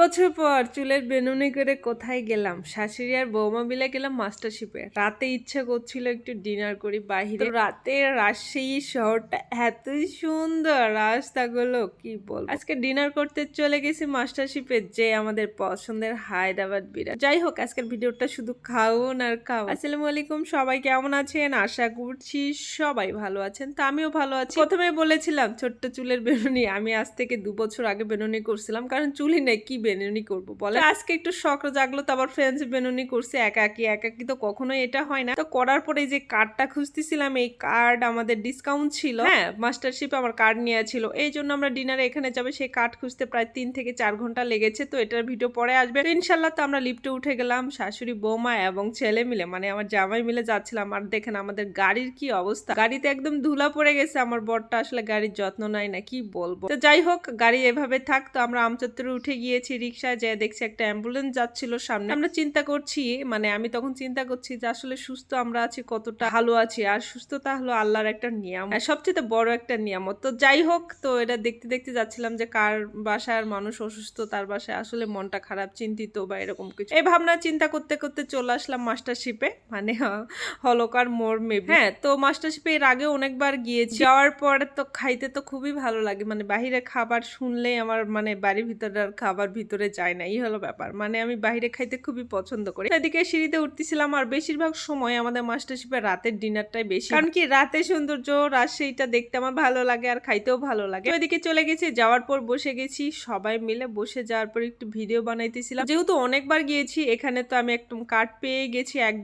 বছর পর চুলের বেনুনি করে কোথায় গেলাম? শাশুড়ি আর বৌমা মিলে গেলাম মাস্টারশিপে। রাতে ইচ্ছা করছিল একটু ডিনার করি বাহিরে। রাতে রাজশাহী শহরটা এত সুন্দর রাস্তাগুলো কি বল আজকে ডিনার করতে চলে গেছি মাস্টারশিপে, যে আমাদের পছন্দের হায়দ্রাবাদ বিরিয়ানি যাই হোক, আজকের ভিডিওটা শুধু খাওন আর খাও আসসালামু আলাইকুম, সবাই কেমন আছেন? আশা করছি সবাই ভালো আছেন। তো আমিও ভালো আছি। প্রথমে বলেছিলাম ছোট্ট চুলের বেনুনি, আমি আজ থেকে দু বছর আগে বেনুনি করছিলাম, কারণ চুলই নেই, কি বেনুনি করব বলে। আজকে একটু শখ জাগলো তো আবার ফ্রেন্ডস বেনুনি করছে একাকি একাকি তো কখনোই এটা হয় না। তো করার পরে যে কার্ডটা খুঁজতেছিলাম এই কার্ড আমাদের ডিসকাউন্ট ছিল। হ্যাঁ মাস্টারশিপ আমার কার্ড নেওয়া ছিল। এই জন্য আমরা ডিনারে এখানে যাবে সেই কার্ড খুঁজতে প্রায় তিন থেকে চার ঘণ্টা লেগেছে তো এটার ভিডিও পরে আসবে। ইনশাল্লাহ তো আমরা লিফটে উঠে গেলাম শাশুড়ি বৌমা এবং ছেলে মিলে মানে আমার জামাই মিলে যাচ্ছিলাম। আর দেখেন আমাদের গাড়ির কি অবস্থা। গাড়িতে একদম ধুলা পড়ে গেছে আমার বরটা আসলে গাড়ির যত্ন নাই না কি বলব। তো যাই হোক গাড়ি এভাবে থাক তো আমরা আমচত্বরে উঠে গিয়েছি। রিক্সায় যে দেখছি একটা অ্যাম্বুলেন্স যাচ্ছিল সামনে। আমরা চিন্তা করছি মানে আমি তখন চিন্তা করছি যে আসলে সুস্থ আমরা আছি, কতটা ভালো আছি, আর সুস্থতা হলো আল্লাহর একটা নিয়ম সবচেয়ে বড় একটা নিয়ামত। তো যাই হোক, তো এটা দেখতে দেখতে যাচ্ছিলাম যে কার বাসার মানুষ অসুস্থ, তার বাসায় আসলে মনটা খারাপ, চিন্তিত বা এরকম কিছু। এই ভাবনা চিন্তা করতে করতে চলে আসলাম মাস্টারশিপে মানে হলকার মোর মেবি হ্যাঁ তো মাস্টারশিপে এর আগে অনেকবার গিয়েছি। যাওয়ার পরে তো খাইতে তো খুবই ভালো লাগে মানে বাহিরে খাবার শুনলে আমার মানে বাড়ির ভিতরে আর খাবার ভিতরে যায় না, এই হলো ব্যাপার। মানে আমি বাইরে খাইতে খুবই পছন্দ করি। এদিকে সিঁড়িতে উঠতেছিলাম আর বেশিরভাগ সময় আমাদের মাস্টারশিপে রাতের ডিনারটাই বেশি। কারণ কি, রাতে সৌন্দর্য রাজশাহীটা দেখতে আমার ভালো লাগে আর খাইতেও ভালো লাগে। ওইদিকে চলে গেছি, যাওয়ার পর বসে গেছি। সবাই মিলে বসে যাওয়ার পর একটু ভিডিও বানাইতেছিলাম। যেহেতু অনেকবার গিয়েছি, এখানে তো আমি একদম কার্ড পেয়ে গেছি এক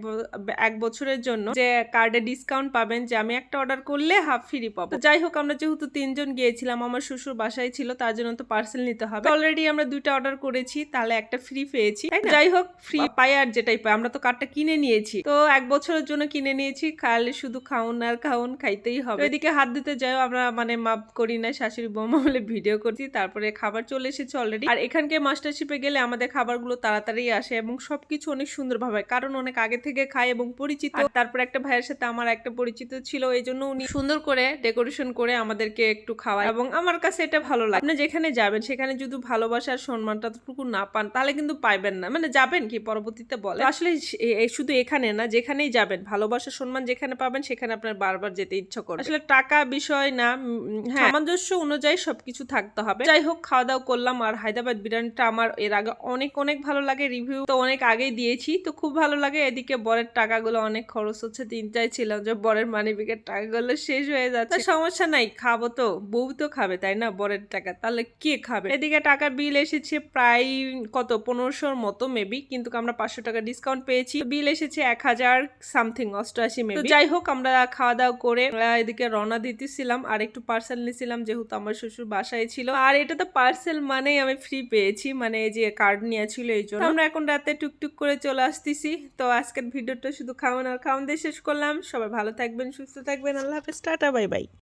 এক বছরের জন্য। যে কার্ডে ডিসকাউন্ট পাবেন যে আমি একটা অর্ডার করলে হাফ ফ্রি পাবো। যাই হোক, আমরা যেহেতু তিনজন গিয়েছিলাম, আমার শ্বশুর বাসায় ছিল, তার জন্য তো পার্সেল নিতে হবে। অলরেডি আমরা দুইটা অর্ডার করেছি তাহলে একটা ফ্রি পেয়েছি। যাই হোক ফ্রি পাই আর যেটাই পাই আমরা তো কার্ডটা কিনে নিয়েছি। তো এক বছরের জন্য কিনে নিয়েছি খালি শুধু খাউন আর খাউন খাইতেই হবে। এদিকে হাত দিতে যাও আমরা মানে মাপ করি না শাশুড়ি বৌমা বলে ভিডিও করছি তারপরে খাবার চলে এসেছে অলরেডি আর এখানকে মাস্টারশিপে গেলে আমাদের খাবারগুলো তাড়াতাড়ি আসে এবং সবকিছু অনেক সুন্দর ভাবে কারণ অনেক আগে থেকে খাই এবং পরিচিত। তারপর একটা ভাইয়ের সাথে আমার একটা পরিচিত ছিল এই জন্য উনি সুন্দর করে ডেকোরেশন করে আমাদেরকে একটু খাওয়ায়। এবং আমার কাছে এটা ভালো লাগে। আপনি যেখানে যাবেন সেখানে যদি ভালোবাসার সম্মানটা টুকু না পান তাহলে কিন্তু পাইবেন না। মানে যাবেন কি পরবর্তীতে বলে আসলে শুধু এখানে না যেখানেই যাবেন ভালোবাসার সম্মান যেখানে পাবেন সেখানে আপনার বারবার যেতে ইচ্ছা করবে। আসলে টাকা বিষয় না হ্যাঁ। সামঞ্জস্য অনুযায়ী সবকিছু থাকতে হবে। যাই হোক খাওয়া দাওয়া করলাম আর হায়দ্রাবাদ বিরিয়ানিটা আমার এর আগে অনেক অনেক ভালো লাগে রিভিউ তো অনেক আগেই দিয়েছি তো খুব ভালো লাগে। এদিকে বরের টাকাগুলো অনেক খরচ হচ্ছে তিনটাই ছিল যে বরের মানি ব্যাগের টাকাগুলো শেষ হয়ে যাচ্ছে। সমস্যা নাই খাব তো বউ তো খাবে তাই না? বরের টাকা তাহলে কে খাবে? এদিকে টাকার বিল এসেছে প্রায় কত পনেরোশোর মতো মেবি কিন্তু আমরা পাঁচশো টাকা ডিসকাউন্ট পেয়েছি। বিল এসেছে এক হাজার সামথিং অষ্টআশি মেবি যাই হোক আমরা খাওয়া দাওয়া করে এদিকে রওনা দিতেছিলাম আর একটু পার্সেল নিয়েছিলাম যেহেতু আমার শ্বশুর বাসায় ছিল। আর এটা তো পার্সেল মানেই আমি ফ্রি পেয়েছি মানে এই যে কার্ড নিয়ে ছিল এই জন্য। আমরা এখন রাতে টুকটুক করে চলে আসতেছি। তো আজকের ভিডিওটা শুধু খাওয়ান আর খাওয়ান দিয়ে শেষ করলাম। সবাই ভালো থাকবেন সুস্থ থাকবেন। আল্লাহ হাফেজ। Tata bye bye.